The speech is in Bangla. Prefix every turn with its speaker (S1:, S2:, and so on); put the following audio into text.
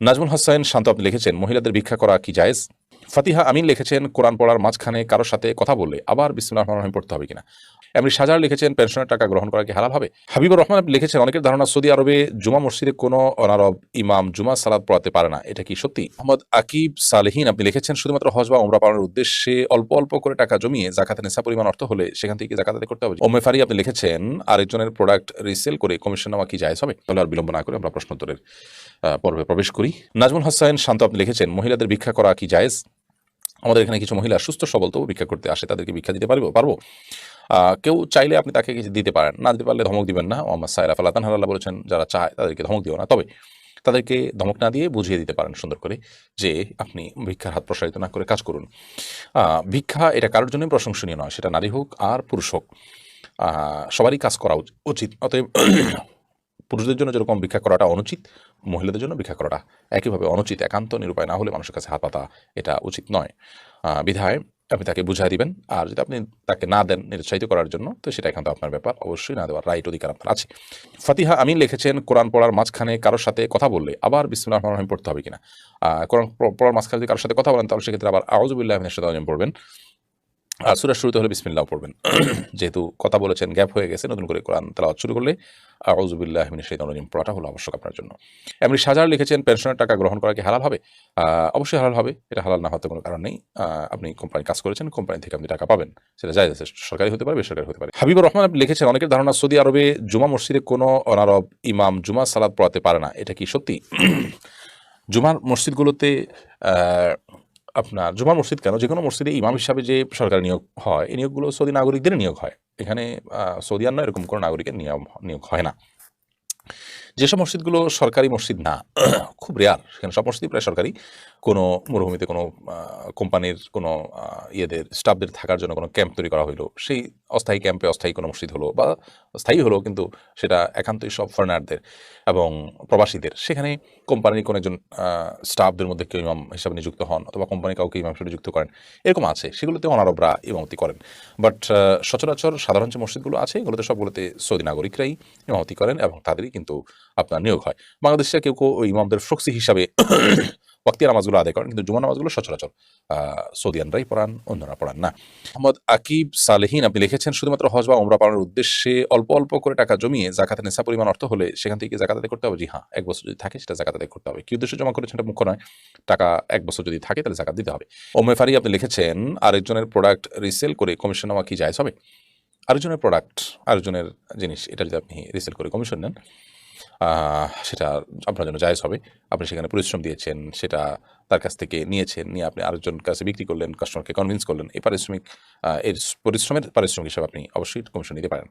S1: নাজমুল হাসান শান্ত আপনি লিখেছেন, মহিলাদের ভিক্ষা করা কি জায়েজ? ফাতিহা আমিন লিখেছেন, কোরআন পড়ার মাঝখানে কারোর সাথে কথা বললে আবার বিসমুল্লাহ রহমান রহিম পড়তে হবে কিনা? এমনি সাজার লিখেছেন, পেনশনের টাকা গ্রহণ করা কি হালাল হবে? হাবিবুর রহমান লিখেছেন, অনেকের ধারণা সৌদি আরবে জুমা মসজিদে কোনো অনারব ইমাম জুমা সালাদ পড়াতে পারে না। এটা কি সত্যি? মোহাম্মদ আকিব সালেহিন আপনি লিখেছেন, শুধুমাত্র হজ বা উমরা পালনের উদ্দেশ্যে অল্প অল্প করে টাকা জমিয়ে জাকাতে নেশা পরিমাণ অর্থ হলে সেখান থেকে জাকাত করতে হবে? ওমে ফারি আপনি লিখেছেন, আরেকজনের প্রোডাক্ট রিসেল করে কমিশন নেওয়া কি জায়েজ হবে? তাহলে আর বিলম্ব না করে আমরা প্রশ্নোত্তরের পর্বে প্রবেশ করি। নাজমুল হাসান শান্ত আপনি লিখেছেন, মহিলাদের ভিক্ষা করা কি জায়েজ? আমাদের এখানে কিছু মহিলা সুস্থ সবল তবু ভিক্ষা করতে আসে, তাদেরকে ভিক্ষা দিতে পারব? পারব? কেউ চাইলে আপনি তাকে কিছু দিতে পারেন। না দিতে পারলে ধমক দিবেন না। মোহাম্মদ সাইরা ফালাতান হাল্লাহ বলেছেন, যারা চায় তাদেরকে ধমক দিও না। তবে তাদেরকে ধমক না দিয়ে বুঝিয়ে দিতে পারেন সুন্দর করে যে আপনি ভিক্ষার হাত প্রসারিত না করে কাজ করুন। ভিক্ষা এটা কারোর জন্যই প্রশংসনীয় নয়, সেটা নারী হোক আর পুরুষ হোক। সবারই কাজ করা উচ- উচিত। অতএব পুরুষদের জন্য যেরকম ভিক্ষা করাটা অনুচিত, মহিলাদের জন্য ভিক্ষা করাটা একইভাবে অনুচিত, একান্ত নিরুপায় না হলে মানুষের কাছে হাত পাতা এটা উচিত নয়। বিধায় আপনি তাকে বুঝাই দিবেন, আর যদি আপনি তাকে না দেন নিরুৎসাহিত করার জন্য, তো সেটা একান্ত আপনার ব্যাপার, অবশ্যই না দেওয়ার রাইট অধিকার আপনার আছে। ফাতিহা আমিন লিখেছেন, কোরআন পড়ার মাঝখানে কারোর সাথে কথা বললে আবার বিসমুল্লাহ রহমান রহিম পড়তে হবে কিনা? কোরআন পড়ার মাঝখানে যদি কারোর সাথে কথা বলেন, তাহলে সেক্ষেত্রে আবার আউজুবিল্লাহ সাথে পড়বেন। আর সুরা শুরুতে হলে বিসমিল্লাহ পড়বেন। যেহেতু কথা বলেছেন, গ্যাপ হয়ে গেছে, নতুন করে কোরআন তালাওয়াত শুরু করলে আউজুবিল্লাহ রহিম পড়াটা হলো আবশ্যক আপনার জন্য। এমনি সাজার লিখেছেন পেনশনের টাকা গ্রহণ করা কি হালাল হবে? অবশ্যই হালাল হবে, এটা হালাল না হতে কোনো কারণ নেই। আপনি কোম্পানি কাজ করেছেন কোম্পানি থেকে আপনি টাকা পাবেন। সেটা যায় সরকারি হতে পারে, বেসরকারি হতে পারে। হাবিবুর রহমান, আপনি লিখেছেন, অনেকের ধারণা সৌদি আরবে জুমা মসজিদে কোনো অনারব ইমাম জুমা সালাদ পড়াতে পারে না। এটা কি সত্যি? জুমার মসজিদগুলোতে আপনার জুমার মসজিদ কেন? যে কোনো মসজিদে ইমাম হিসাবে যে সরকারি নিয়োগ হয়, এই নিয়োগগুলো সৌদি নাগরিকদের নিয়োগ হয়। এখানে সৌদি আর এরকম কোনো নাগরিকের নিয়ম, নিয়োগ হয় না। যেসব মসজিদগুলো সরকারি মসজিদ না, খুব রেয়ার সেখানে সব মসজিদই প্রায় সরকারি। কোনো মরুভূমিতে কোনো কোম্পানির কোনো ইয়েদের, স্টাফদের থাকার জন্য কোনো ক্যাম্প তৈরি করা হলো সেই অস্থায়ী ক্যাম্পে অস্থায়ী কোনো মসজিদ হলো বা স্থায়ী হলো কিন্তু সেটা একান্তই সব ফরেনারদের এবং প্রবাসীদের। সেখানে কোম্পানির কোনো একজন স্টাফদের মধ্যে কেউ ইমাম হিসাবে নিযুক্ত হন অথবা কোম্পানি কাউকে ইমাম হিসেবে নিযুক্ত করেন, এরকম আছে। সেগুলোতে অনারবরা ইমামতি করেন। বাট সচরাচর সাধারণ যে মসজিদগুলো আছে, এগুলোতে সবগুলোতে সৌদি নাগরিকরাই ইমামতি করেন এবং তাদেরই কিন্তু আপনার নিয়োগ হয়। বাংলাদেশে কেউ কেউ ইমামদের ফ্রক্সি হিসাবে ওয়াক্তিয়া নামাজগুলো আদায় করেন, কিন্তু জুমা নামাজগুলো সচরাচর সৌদিয়ানরাই পড়ান, অন্যরা পড়ান না। মোহাম্মদ আকিব সালেহিন, আপনি লিখেছেন, শুধুমাত্র হজ বা উমরা পালনের উদ্দেশ্যে অল্প অল্প করে টাকা জমিয়ে জাকাতে নেশা পরিমাণ অর্থ হলে সেখান থেকে জাকাত আদায় করতে হবে? জি হ্যাঁ এক বছর যদি থাকে সেটা জাকাত আদায় করতে হবে। কি উদ্দেশ্যে জমা করেছেন এটা মুখ্য নয়, টাকা এক বছর যদি থাকে তাহলে জাকাত দিতে হবে। ওমে ফারি, আপনি লিখেছেন, আরেকজনের প্রোডাক্ট রিসেল করে কমিশন নেওয়া কি জায়জ হবে? আরেকজনের প্রোডাক্ট আরেকজনের জিনিস, এটা যদি আপনি রিসেল করে কমিশন নেন সেটা আপনার জন্য জায়জ হবে। আপনি সেখানে পরিশ্রম দিয়েছেন, সেটা তার কাছ থেকে নিয়েছেন, নিয়ে আপনি আরেকজন কাছে বিক্রি করলেন কাস্টমারকে কনভিন্স করলেন। এই পারিশ্রমিক এর পরিশ্রমের পারিশ্রমিক হিসাবে আপনি অবশ্যই কমিশন নিতে পারেন।